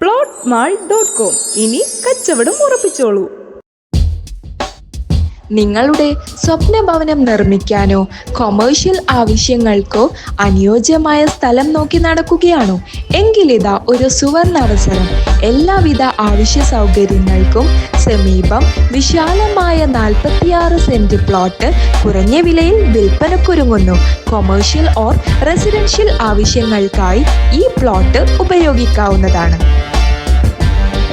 Plot mall dot com ഇനി കച്ചവടം ഉറപ്പിച്ചോളൂ. നിങ്ങളുടെ സ്വപ്ന ഭവനം നിർമ്മിക്കാനോ കൊമേഴ്ഷ്യൽ ആവശ്യങ്ങൾക്കോ അനുയോജ്യമായ സ്ഥലം നോക്കി നടക്കുകയാണോ? എങ്കിലിതാ ഒരു സുവർണ അവസരം. എല്ലാവിധ ആവശ്യ സൗകര്യങ്ങൾക്കും സമീപം വിശാലമായ നാൽപ്പത്തിയാറ് സെന്റ് പ്ലോട്ട് കുറഞ്ഞ വിലയിൽ വിൽപ്പനക്കൊരുങ്ങുന്നു. കൊമേഴ്ഷ്യൽ ഓർ റെസിഡൻഷ്യൽ ആവശ്യങ്ങൾക്കായി ഈ പ്ലോട്ട് ഉപയോഗിക്കാവുന്നതാണ്.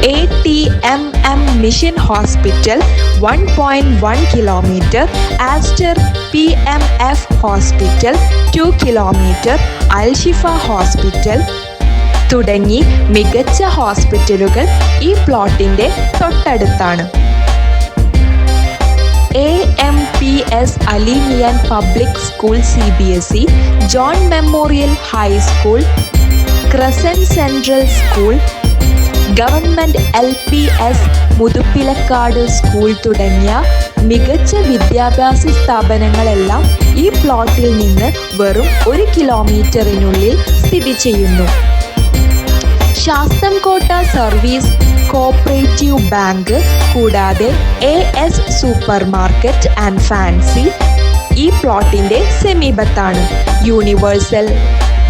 A T M M mission hospital one point one kilometre Aster P M F hospital two kilometre Alshifa hospital തുടങ്ങി മികച്ച ഹോസ്പിറ്റലുകൾ ഈ പ്ലോട്ടിന്റെ തൊട്ടടുത്താണ്. A M P S അലിമിയൻ public school C B S E John memorial high school crescent central school government L P S Muthupilakkad school തുടങ്ങിയ മികച്ച വിദ്യാഭ്യാസ സ്ഥാപനങ്ങളെല്ലാം ഈ പ്ലോട്ടിൽ നിന്ന് വെറും ഒരു കിലോമീറ്ററിനുള്ളിൽ സ്ഥിതി ചെയ്യുന്നു. ശാസ്തംകോട്ട സർവീസ് കോപ്പറേറ്റീവ് ബാങ്ക് കൂടാതെ A S super market and fancy ഈ പ്ലോട്ടിന്റെ സമീപത്താണ്. യൂണിവേഴ്സൽ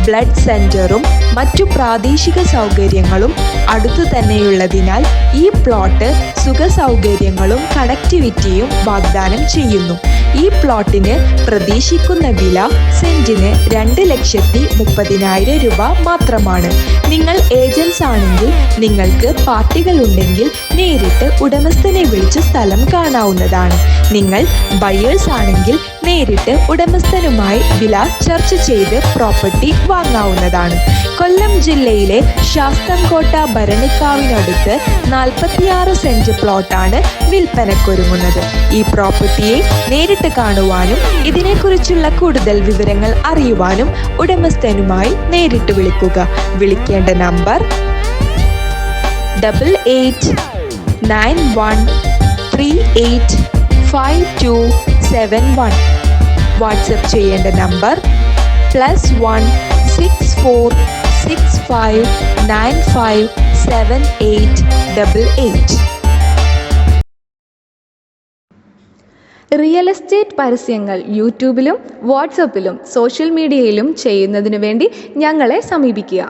ബ്ലഡ് സെന്ററും മറ്റു പ്രാദേശിക സൗകര്യങ്ങളും അടുത്തു തന്നെയുള്ളതിനാൽ ഈ പ്ലോട്ട് സുഖ സൗകര്യങ്ങളും കണക്ടിവിറ്റിയും വാഗ്ദാനം ചെയ്യുന്നു. ഈ പ്ലോട്ടിന് പ്രതീക്ഷിക്കുന്ന വില സെന്റിന് രണ്ട് ലക്ഷത്തി മുപ്പതിനായിരം രൂപ മാത്രമാണ്. നിങ്ങൾ ഏജൻസ് ആണെങ്കിൽ നിങ്ങൾക്ക് പാർട്ടികൾ ഉണ്ടെങ്കിൽ നേരിട്ട് ഉടമസ്ഥനെ വിളിച്ച് സ്ഥലം കാണാവുന്നതാണ്. നിങ്ങൾ ബയേഴ്സ് ആണെങ്കിൽ നേരിട്ട് ഉടമസ്ഥനുമായി വില ചർച്ച ചെയ്ത് പ്രോപ്പർട്ടി വാങ്ങാവുന്നതാണ്. കൊല്ലം ജില്ലയിലെ ശാസ്തംകോട്ട ഭരണിക്കാവിനടുത്ത് നാൽപ്പത്തിയാറ് സെന്റ് പ്ലോട്ടാണ് വിൽപ്പനക്കൊരുങ്ങുന്നത്. ഈ പ്രോപ്പർട്ടിയെ നേരിട്ട് കാണുവാനും ഇതിനെക്കുറിച്ചുള്ള കൂടുതൽ വിവരങ്ങൾ അറിയുവാനും ഉടമസ്ഥനുമായി നേരിട്ട് വിളിക്കുക. വിളിക്കേണ്ട number double eight nine one three eight five two seven one WhatsApp ചെയ്യേണ്ട number. Plus one six four six five nine five seven eight double eight. Real estate പരസ്യങ്ങൾ യൂട്യൂബിലും വാട്സപ്പിലും സോഷ്യൽ മീഡിയയിലും ചെയ്യുന്നതിനു വേണ്ടി ഞങ്ങളെ സമീപിക്കുക.